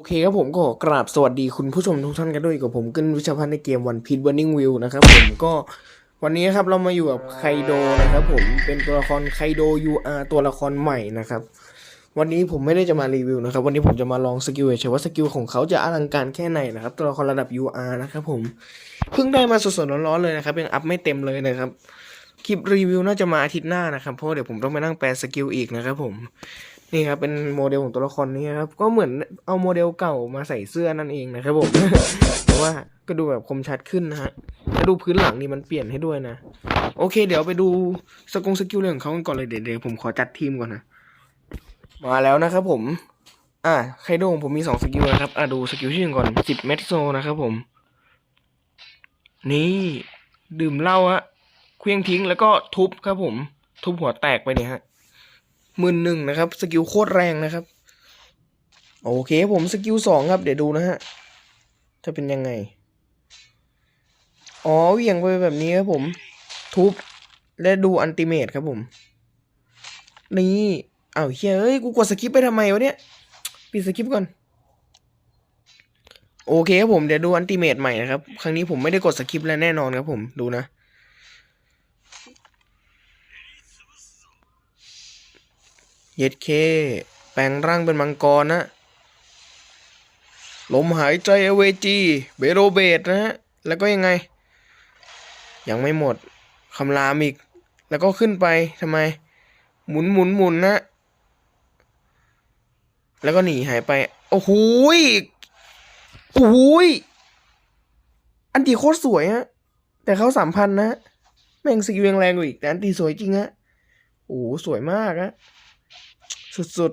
โอเคครับผมก็กราบสวัสดีคุณผู้ชมทุกท่านกันด้วยกับผมกึ้นวิชาพันธ์ในเกมวันพี e วันนิ่งวิวนะครับผมก็วันนี้ครับเรามาอยู่กับไคโดนะครับผมเป็นตัวละครไคโด UR ตัวละครใหม่นะครับ วันนี้ผมไม่ได้จะมารีวิวนะครับ วันนี้ผมจะมาลองสกิลเฉยว่าสกิลของเขาจะอลังการแค่ไหนนะครับ ตัวละครระดับ UR นะครับผมเพิ่งได้มาสดๆร้อนๆเลยนะครับยังอัพไม่เต็มเลยนะครับคลิปรีวิวน่าจะมาอาทิตย์หน้านะครับเพราะเดี๋ยวผมต้องไปนั่งแปลสกิลอีกนะครับผม นี่ครับเป็นโมเดลของตัวละครนี้ครับก็เหมือนเอาโมเดลเก่ามาใส่เสื้อนั่นเองนะครับผมแต่ว่าก็ดูแบบคมชัดขึ้นนะฮะแล้วดูพื้นหลังนี่มันเปลี่ยนให้ด้วยนะ โอเค เดี๋ยวไปดูสกงสกิลเรื่องของเขากันก่อนเลยเดี๋ยวผมขอจัดทีมก่อนนะมาแล้วนะครับผม อ่าไคโดงผมมีสองสกิลนะครับอ่าดูสกิลที่หนึ่งก่อนสิบเมตรโซนะครับผม นี่ดื่มเหล้าฮะเคลี้ยงทิ้งแล้วก็ทุบครับผม ทุบหัวแตกไปเนี่ยฮะ หมื่นหนึ่งนะครับ สกิลโคตรแรงนะครับ โอเคผมสกิลสองครับ เดี๋ยวดูนะฮะ จะเป็นยังไง อ๋อเหวี่ยงไปแบบนี้ครับผม ทุบ และดูอันติเมตครับผม นี่อ้าวเฮ้ย กูกดสกิปไปทำไมวะเนี่ย ปิดสกิปก่อน โอเคครับผม เดี๋ยวดูอันติเมตใหม่นะครับ ครั้งนี้ผมไม่ได้กดสกิปแล้วแน่นอนครับผม ดูนะ เย็ดเค แปลงร่างเป็นมังกรนะ ลมหายใจเอเวจี เบโรเบตนะฮะ แล้วก็ยังไง ยังไม่หมด คำรามอีก แล้วก็ขึ้นไปทำไม หมุนหมุนหมุนนะ แล้วก็หนีหายไป โอ้โหยโอ้โหยอันตีโคตรสวยฮะ แต่เขาสามพันนะ แม่งสกิลยังแรงกว่าอีก แต่อันตีสวยจริงฮะ โอ้สวยมากฮะ สุด